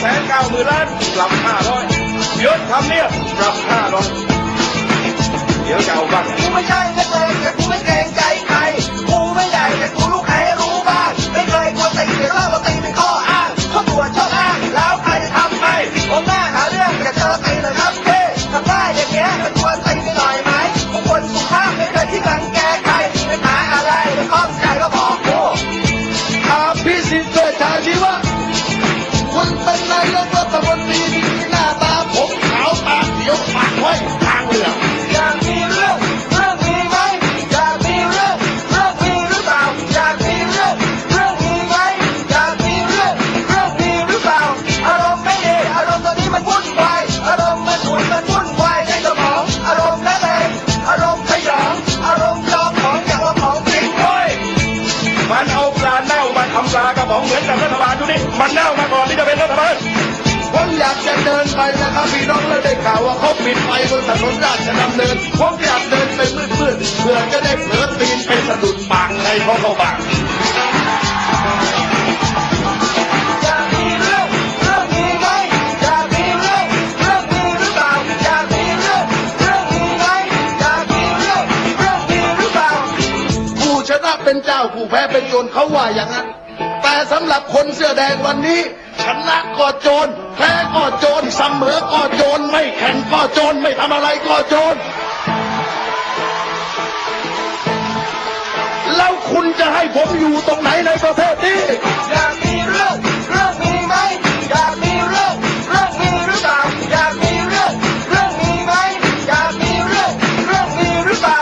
แสนเก้าหมื่นล้านปรับห้าร้อยยศทำเนียบปรับห้าร้อยเดี๋ยวจะเอาบ้างกูไม่ใช่นักเลงแต่กูไม่เกรงใจใคร ปากไว้ทางเหลืองอยากมีเรื่องเรื่องมีไหมอยากมีเรื่องเรื่องมีหรือเปล่าอยากมีเรื่องเรื่องมีไหมอยากมีเรื่องเรื่องมีหรือเปล่าอารมณ์ไม่ดีอารมณ์ตอนนี้มันวุ่นวายอารมณ์มันฉุนมันวุ่นวายในสมองอารมณ์นั่นเองอารมณ์สยองอารมณ์จองของอย่างว่าของจริงโอ้ยมันเอาปลาเน่ามาทำปลากระป๋องเหมือนกับรัฐบาลดูนี่มันเน่ามาก่อนที่จะเป็นรัฐบาลผมอยากจะเดินไปนะครับพี่น้องแล้ว ข่าวว่าเขาปิดไฟบนถนนราชดำเนินผมอยากเดินไปมืดๆเพื่อจะได้เผลอตีนไปสะดุดปากในเขาเข้าบ้างอยากมีเรื่องเรื่องมีไหมอยากมีเรื่องเรื่องมีหรือเปล่าอยากมีเรื่องเรื่องมีไหมอยากมีเรื่องเรื่องมีหรือเปล่าผู้ชนะเป็นเจ้าผู้แพ้เป็นโจรเขาว่าอย่างนั้น แต่สำหรับคนเสื้อแดงวันนี้ชนะก็โจร แพ้ก็โจรเสมอก็โจรไม่แข่งก็โจรไม่ทำอะไรก็โจรแล้วคุณจะให้ผมอยู่ตรงไหนในประเทศนี้อยากมีเรื่องเรื่องมีไหมอยากมีเรื่องเรื่องมีหรือเปล่าอยากมีเรื่องเรื่องมีไหมอยากมีเรื่องเรื่องมีหรือเปล่า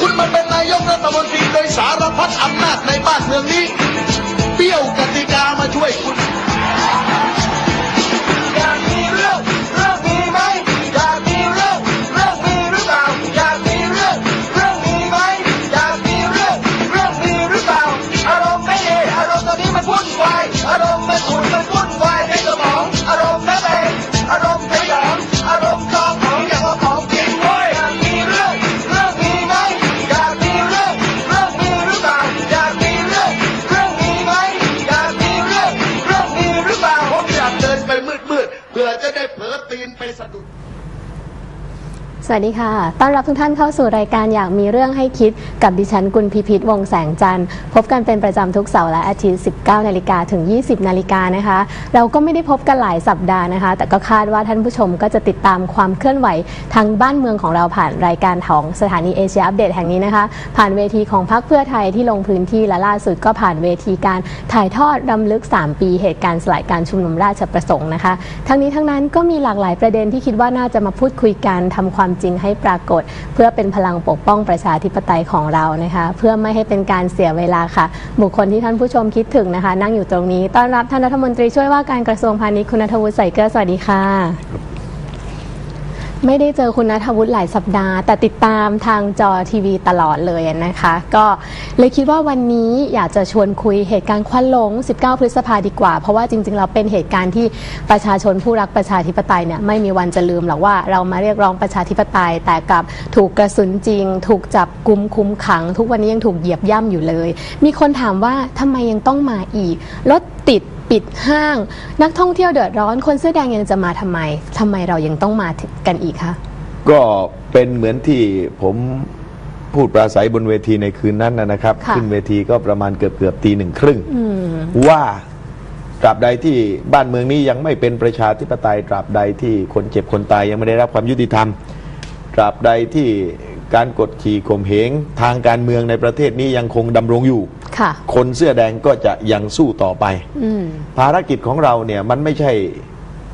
คุณมาเป็นนายกรัฐมนตรีโดยสารพัดอำนาจในบ้านเมืองนี้ เปี้ยวกติกามาช่วยคุณ สวัสดีค่ะ ต้อนรับทุกท่านเข้าสู่รายการอยากมีเรื่องให้คิดกับดิฉันกุลพิพิธวงศ์แสงจันทร์ พบกันเป็นประจำทุกเสาร์และอาทิตย์ 19 นาฬิกาถึง 20 นาฬิกานะคะ เราก็ไม่ได้พบกันหลายสัปดาห์นะคะ แต่ก็คาดว่าท่านผู้ชมก็จะติดตามความเคลื่อนไหวทางบ้านเมืองของเราผ่านรายการของสถานีเอเชียอัปเดตแห่งนี้นะคะ ผ่านเวทีของพรรคเพื่อไทยที่ลงพื้นที่และล่าสุดก็ผ่านเวทีการถ่ายทอดรำลึก 3 ปีเหตุการณ์สลายการชุมนุมราชประสงค์นะคะ ทั้งนี้ทั้งนั้นก็มีหลากหลายประเด็นที่คิดว่าน่าจะมาพูดคุยกันทำความจริงให้ปรากฏ เพื่อเป็นพลังปกป้องประชาธิปไตยของเรานะคะ เพื่อไม่ให้เป็นการเสียเวลาค่ะ บุคคลที่ท่านผู้ชมคิดถึงนะคะ นั่งอยู่ตรงนี้ต้อนรับท่านรัฐมนตรีช่วยว่าการกระทรวงพาณิชย์คุณธวุฒิใส่เกลือสวัสดีค่ะ ไม่ได้เจอคุณนัทวุฒิหลายสัปดาห์ แต่ติดตามทางจอทีวีตลอดเลยนะคะ ก็เลยคิดว่าวันนี้อยากจะชวนคุยเหตุการณ์ควันหลง 19 พฤษภาดีกว่า เพราะว่าจริงๆ เราเป็นเหตุการณ์ที่ประชาชนผู้รักประชาธิปไตยเนี่ยไม่มีวันจะลืมหรอกว่าเรามาเรียกร้องประชาธิปไตย แต่กลับถูกกระสุนจริง ถูกจับกุมคุมขัง ทุกวันนี้ยังถูกเหยียบย่ำอยู่เลย มีคนถามว่าทำไมยังต้องมาอีกรถติด ปิดห้าง นักท่องเที่ยวเดือดร้อนคนเสื้อแดงยังจะมาทำไมทำไมเรายังต้องมาถึงกันอีกคะก็เป็นเหมือนที่ผมพูดปราศัยบนเวทีในคืนนั้นนะนะครับค่ะขึ้นเวทีก็ประมาณเกือบเกือบตีหนึ่งครึ่งอืมว่าตราบใดที่บ้านเมืองนี้ยังไม่เป็นประชาธิปไตยตราบใดที่คนเจ็บคนตายยังไม่ได้รับความยุติธรรม ตราบใดที่การกดขี่ข่มเหงทางการเมืองในประเทศนี้ยังคงดำรงอยู่ ค่ะ คนเสื้อแดงก็จะยังสู้ต่อไป อืม ภารกิจของเราเนี่ยมันไม่ใช่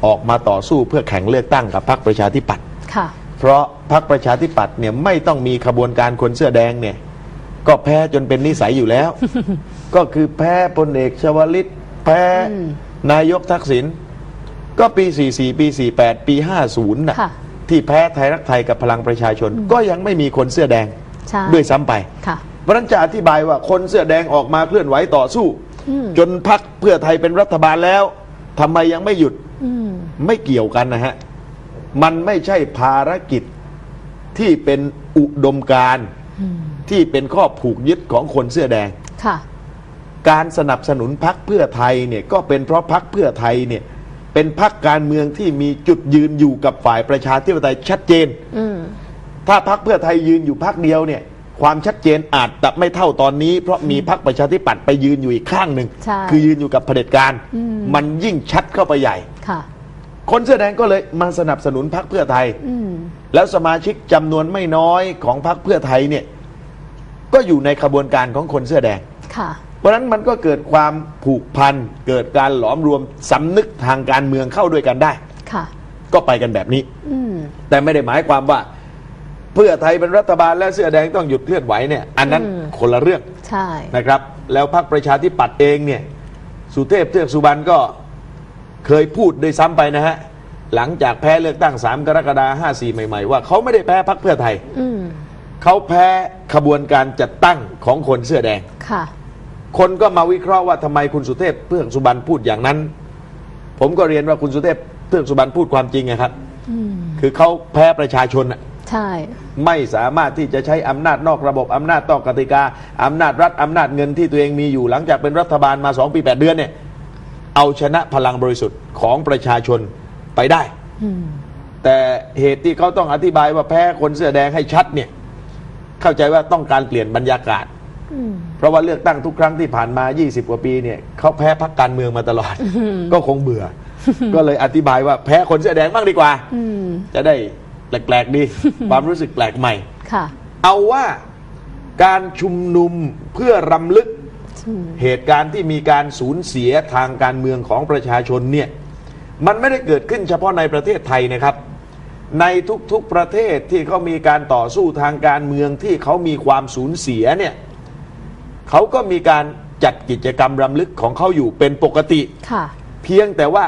ออกมาต่อสู้เพื่อแข่งเลือกตั้งกับพรรคประชาธิปัตย์ ค่ะ เพราะพรรคประชาธิปัตย์เนี่ยไม่ต้องมีขบวนการคนเสื้อแดงเนี่ย ก็แพ้จนเป็นนิสัยอยู่แล้ว ก็คือแพ้พลเอกชวลิต แพ้อืมนายกทักษิณก็ปี 44 ปี 48 ปี 50น่ะค่ะ ที่แพ้ไทยรักไทยกับพลังประชาชน ก็ยังไม่มีคนเสื้อแดงใช่ด้วยซ้ำไป ค่ะ เพราะฉะนั้นจะอธิบายว่าคนเสื้อแดงออกมาเคลื่อนไหวต่อสู้ อืมจนพักเพื่อไทยเป็นรัฐบาลแล้วทำไมยังไม่หยุด อืม ไม่เกี่ยวกันนะฮะ มันไม่ใช่ภารกิจที่เป็นอุดมการณ์ที่เป็นข้อผูกยึดของคนเสื้อแดง ค่ะ การสนับสนุนพักเพื่อไทยเนี่ยก็เป็นเพราะพักเพื่อไทยเนี่ยเป็นพักการเมืองที่มีจุดยืนอยู่กับฝ่ายประชาธิปไตยชัดเจน อืม ถ้าพักเพื่อไทยยืนอยู่พักเดียวเนี่ย ความชัดเจนอาจจะไม่เท่าตอนนี้ เพราะมีพักประชาธิปัตย์ไปยืนอยู่อีกข้างหนึ่งใช่คือยืนอยู่กับเผด็จการ อืม มันยิ่งชัดเข้าไปใหญ่ ค่ะ คนเสื้อแดงก็เลยมาสนับสนุนพักเพื่อไทย อืม แล้วสมาชิกจำนวนไม่น้อยของพรรคเพื่อไทยเนี่ยก็อยู่ในขบวนการของคนเสื้อแดง ค่ะ เพราะฉะนั้นมันก็เกิดความผูกพัน เกิดการหลอมรวมสำนึกทางการเมืองเข้าด้วยกันได้ ค่ะ ก็ไปกันแบบนี้ อืม แต่ไม่ได้หมายความว่า เพื่อไทยเป็นรัฐบาลและเสื้อแดงต้องหยุดเคลื่อนไหวเนี่ยอันนั้นอืมคนละเรื่องใช่นะครับ แล้วพรรคประชาธิปัตย์เองเนี่ยสุเทพเทือกสุบรรณก็เคยพูดโดวยซ้ำไปนะฮะหลังจากแพ้เลือกตั้ง 3 กรกฎาคม54 ใหม่ ๆ ว่าเขาไม่ได้แพ้พรรคเพื่อไทยอืมเขาแพ้ขบวนการจัดตั้งของคนเสื้อแดงค่ะ คนก็มาวิเคราะห์ว่าทำไมคุณสุเทพเทือกสุบรรณพูดอย่างนั้น ผมก็เรียนว่าคุณสุเทพเทือกสุบรรณพูดความจริงนะครับอืมคือเขาแพ้ประชาชนน่ะ ใช่ ไม่สามารถที่จะใช้อำนาจนอกระบบอำนาจต่อกติกาอำนาจรัฐอำนาจเงินที่ตัวเองมีอยู่หลังจากเป็นรัฐบาลมา2ปี8เดือนเนี่ยเอาชนะพลังบริสุทธิ์ของประชาชนไปได้ อืม แต่เหตุที่เขาต้องอธิบายว่าแพ้คนเสื้อแดงให้ชัดเนี่ยเข้าใจว่าต้องการเปลี่ยนบรรยากาศ อืม เพราะว่าเลือกตั้งทุกครั้งที่ผ่านมา 20 กว่าปีเนี่ยเขาแพ้พักการเมืองมาตลอด ก็คงเบื่อ ก็เลยอธิบายว่าแพ้คนเสื้อแดงบ้างดีกว่า อืม จะได้ แปลกๆดี ความรู้สึกแปลกใหม่ ค่ะ เอาว่าการชุมนุมเพื่อรำลึกอืมเหตุการณ์ที่มีการสูญเสียทางการเมืองของประชาชนเนี่ย มันไม่ได้เกิดขึ้นเฉพาะในประเทศไทยนะครับ ในทุกๆประเทศที่เขามีการต่อสู้ทางการเมืองที่เขามีความสูญเสียเนี่ยเขาก็มีการจัดกิจกรรมรำลึกของเขาอยู่เป็นปกติค่ะเพียงแต่ว่า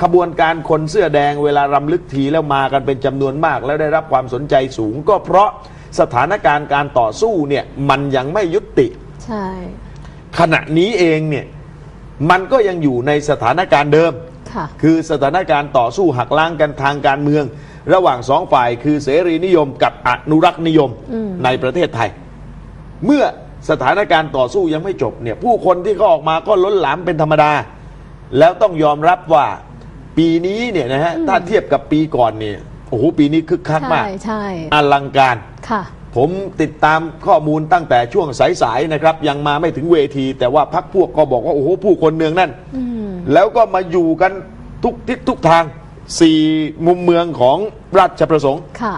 ขบวนการคนเสื้อแดงเวลารำลึกทีแล้วมากันเป็นจำนวนมาก แล้วได้รับความสนใจสูง ก็เพราะสถานการณ์การต่อสู้เนี่ยมันยังไม่ยุติ ใช่ ขณะนี้เองเนี่ยมันก็ยังอยู่ในสถานการณ์เดิม ค่ะ คือสถานการณ์ต่อสู้หักล้างกันทางการเมือง ระหว่างสองฝ่ายคือเสรีนิยมกับอนุรักษ์นิยมอืม ในประเทศไทย เมื่อสถานการณ์ต่อสู้ยังไม่จบเนี่ยผู้คนที่เขาออกมาก็ล้นหลามเป็นธรรมดา แล้วต้องยอมรับว่า ปีนี้เนี่ยนะฮะถ้าเทียบกับปีก่อนเนี่ยโอ้โหปีนี้คึกคักใช่มากใช่อลังการค่ะ ผมติดตามข้อมูลตั้งแต่ช่วงสายๆนะครับ ยังมาไม่ถึงเวที แต่ว่าพักพวกก็บอกว่าโอ้โหผู้คนเนืองแนั่นอืมแล้วก็มาอยู่กันทุกทิศทุกทางสี่มุมเมืองของราชประสงค์ค่ะ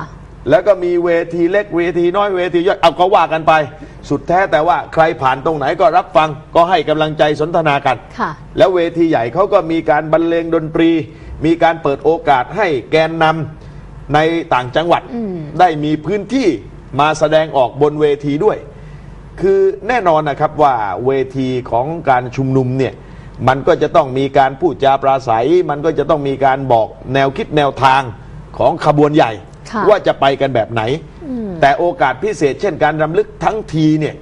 แล้วก็มีเวทีเล็กเวทีน้อยเวทีย่อยเอาก็ว่ากันไป สุดแท้แต่ว่าใครผ่านตรงไหนก็รับฟังก็ให้กำลังใจสนทนากัน ค่ะ แล้วเวทีใหญ่เขาก็มีการบรรเลงดนตรี มีการเปิดโอกาสให้แกนนำในต่างจังหวัดอืม ได้มีพื้นที่มาแสดงออกบนเวทีด้วย คือแน่นอนนะครับว่าเวทีของการชุมนุมเนี่ยมันก็จะต้องมีการพูดจาปราศัย มันก็จะต้องมีการบอกแนวคิดแนวทางของขบวนใหญ่ค่ะ ว่าจะไปกันแบบไหนอืมแต่โอกาสพิเศษเช่นการรำลึกทั้งทีเนี่ย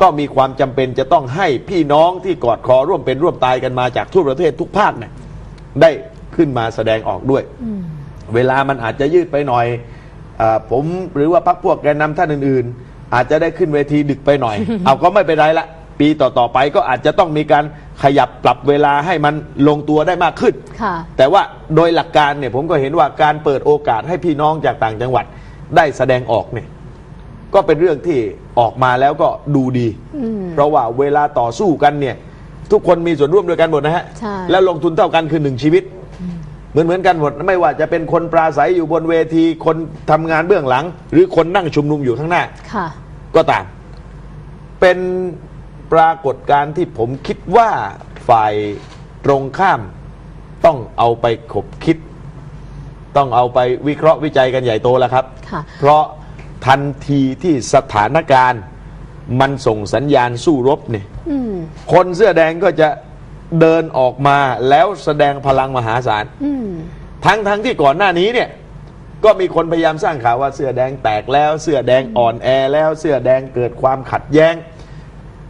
ก็มีความจำเป็นจะต้องให้พี่น้องที่กอดคอร่วมเป็นร่วมตายกันมาจากทั่วประเทศทุกภาคเนี่ยได้ขึ้นมาแสดงออกด้วยอืมเวลามันอาจจะยืดไปหน่อยอาผมหรือว่าพักพวกแกนนำท่านอื่น ๆ อาจจะได้ขึ้นเวทีดึกไปหน่อย เอาก็ไม่เป็นไรละ ปีต่อๆไปก็อาจจะต้องมีการขยับปรับเวลาให้มันลงตัวได้มากขึ้น ค่ะ แต่ว่าโดยหลักการเนี่ยผมก็เห็นว่าการเปิดโอกาสให้พี่น้องจากต่างจังหวัดได้แสดงออกเนี่ยก็เป็นเรื่องที่ออกมาแล้วก็ดูดี อืม เพราะว่าเวลาต่อสู้กันเนี่ย ทุกคนมีส่วนร่วมด้วยกันหมดนะฮะ ใช่ แล้วลงทุนเท่ากันคือหนึ่งชีวิต เหมือนเหมือนกันหมด ไม่ว่าจะเป็นคนปราศัยอยู่บนเวทีคนทำงานเบื้องหลัง หรือคนนั่งชุมนุมอยู่ข้างหน้า ค่ะ ก็ตาม เป็น ปรากฏการณ์ที่ผมคิดว่าฝ่ายตรงข้ามต้องเอาไปขบคิด ต้องเอาไปวิเคราะห์วิจัยกันใหญ่โตแล้วครับ ค่ะเพราะทันทีที่สถานการณ์มันส่งสัญญาณสู้รบเนี่ยอืมคนเสื้อแดงก็จะเดินออกมาแล้วแสดงพลังมหาศาล อืมทั้งทั้งที่ก่อนหน้านี้เนี่ยก็มีคนพยายามสร้างข่าวว่าเสื้อแดงแตกแล้ว เสื้อแดงอ่อนแอแล้วเสื้อแดงเกิดความขัดแย้ง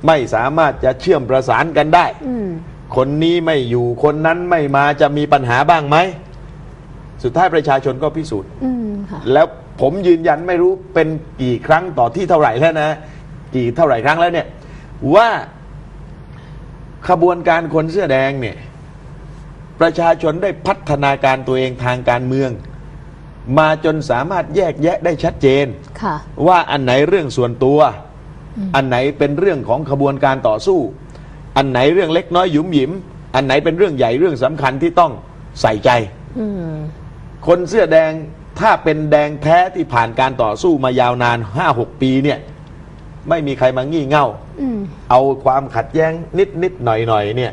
ไม่สามารถจะเชื่อมประสานกันได้ อืม คนนี้ไม่อยู่คนนั้นไม่มาจะมีปัญหาบ้างไหม สุดท้ายประชาชนก็พิสูจน์ อืมค่ะ แล้วผมยืนยันไม่รู้เป็นกี่ครั้งต่อที่เท่าไหร่แล้วนะ กี่เท่าไหร่ครั้งแล้วเนี่ย ว่าขบวนการคนเสื้อแดงเนี่ย ประชาชนได้พัฒนาการตัวเองทางการเมือง มาจนสามารถแยกแยะได้ชัดเจน ค่ะ ว่าอันไหนเรื่องส่วนตัว อันไหนเป็นเรื่องของขบวนการต่อสู้ อันไหนเรื่องเล็กน้อยหยุมหยิม อันไหนเป็นเรื่องใหญ่เรื่องสำคัญที่ต้องใส่ใจอืมคนเสื้อแดงถ้าเป็นแดงแท้ที่ผ่านการต่อสู้มายาวนาน5-6ปีเนี่ย ไม่มีใครมางี่เง่าอืมเอาความขัดแย้งนิดนิดๆหน่อยหน่อยๆเนี่ย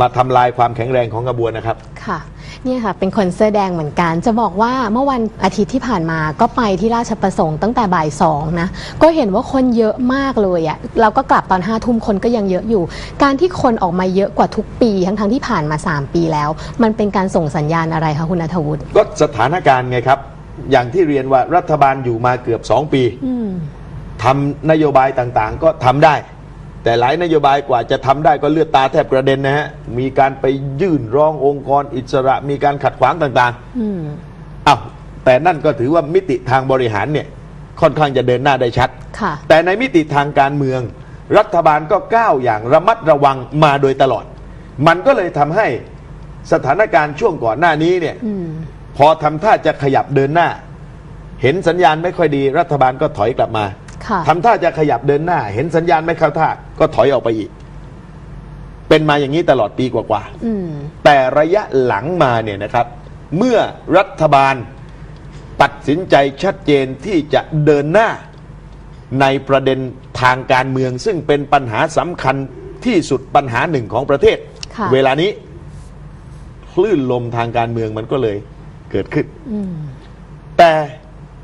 มาทำลายความแข็งแรงของกระบวนนะครับ ค่ะ เนี่ยค่ะ เป็นคนเสื้อแดงเหมือนกัน จะบอกว่าเมื่อวันอาทิตย์ที่ผ่านมาก็ไปที่ราชประสงค์ตั้งแต่บ่ายสองนะ ก็เห็นว่าคนเยอะมากเลยอะเราก็กลับตอนห้าทุ่มคนก็ยังเยอะอยู่ การที่คนออกมาเยอะกว่าทุกปี ทั้งๆที่ผ่านมา 3 ปีแล้ว มันเป็นการส่งสัญญาณอะไรคะคุณนัทวุฒิก็สถานการณ์ไงครับ อย่างที่เรียนว่ารัฐบาลอยู่มาเกือบ 2 ปีอืมทำนโยบายต่างๆ ก็ทำได้ แต่หลายนโยบายกว่าจะทำได้ก็เลือดตาแทบกระเด็นนะฮะ มีการไปยื่นร้ององค์กรอิสระ มีการขัดขวางต่างอืมๆอ้าวแต่นั่นก็ถือว่ามิติทางบริหารเนี่ยค่อนข้างจะเดินหน้าได้ชัดค่ะแต่ในมิติทางการเมือง รัฐบาลก็ก้าวอย่างระมัดระวังมาโดยตลอด มันก็เลยทำให้สถานการณ์ช่วงก่อนหน้านี้เนี่ยอืมพอทำท่าจะขยับเดินหน้า เห็นสัญญาณไม่ค่อยดี รัฐบาลก็ถอยกลับมาค่ะ ทำท่าจะขยับเดินหน้า เห็นสัญญาณไม่เข้าท่าก็ถอยออกไปอีก เป็นมาอย่างนี้ตลอดปีกว่าอืมๆแต่ระยะหลังมาเนี่ยนะครับ เมื่อรัฐบาลตัดสินใจชัดเจนที่จะเดินหน้า ในประเด็นทางการเมือง ซึ่งเป็นปัญหาสำคัญที่สุดปัญหาหนึ่งของประเทศค่ะเวลานี้คลื่นลมทางการเมืองมันก็เลยเกิดขึ้นอืมแต่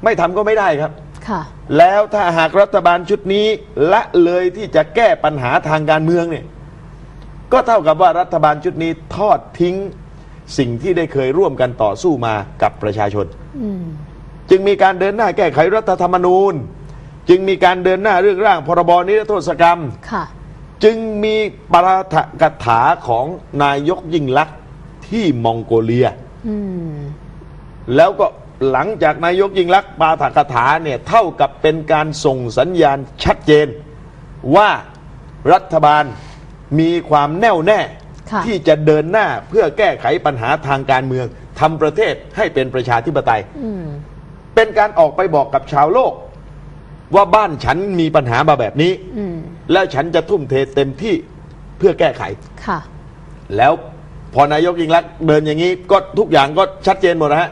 ไม่ทำก็ไม่ได้ครับ ค่ะ แล้วถ้าหากรัฐบาลชุดนี้ละเลยที่จะแก้ปัญหาทางการเมืองเนี่ย ก็เท่ากับว่ารัฐบาลชุดนี้ทอดทิ้งสิ่งที่ได้เคยร่วมกันต่อสู้มากับประชาชนอืมจึงมีการเดินหน้าแก้ไขรัฐธรรมนูญ จึงมีการเดินหน้าเรื่องร่างพรบนิรโทษกรรมค่ะจึงมีปาฐกถาของนายกยิ่งลักษณ์ที่มองโกเลียอืมแล้วก็ หลังจากนายกยิ่งลักษณ์ปาฐกถาเนี่ยเท่ากับเป็นการส่งสัญญาณชัดเจน ว่ารัฐบาลมีความแน่วแน่ ค่ะที่จะเดินหน้าเพื่อแก้ไขปัญหาทางการเมืองทำประเทศให้เป็นประชาธิปไตย อืมเป็นการออกไปบอกกับชาวโลก ว่าบ้านฉันมีปัญหามาแบบนี้ อืมแล้วฉันจะทุ่มเทเต็มที่เพื่อแก้ไข ค่ะ แล้วพอนายกยิ่งลักษณ์เดินอย่างนี้ก็ทุกอย่างก็ชัดเจนหมดนะฮะ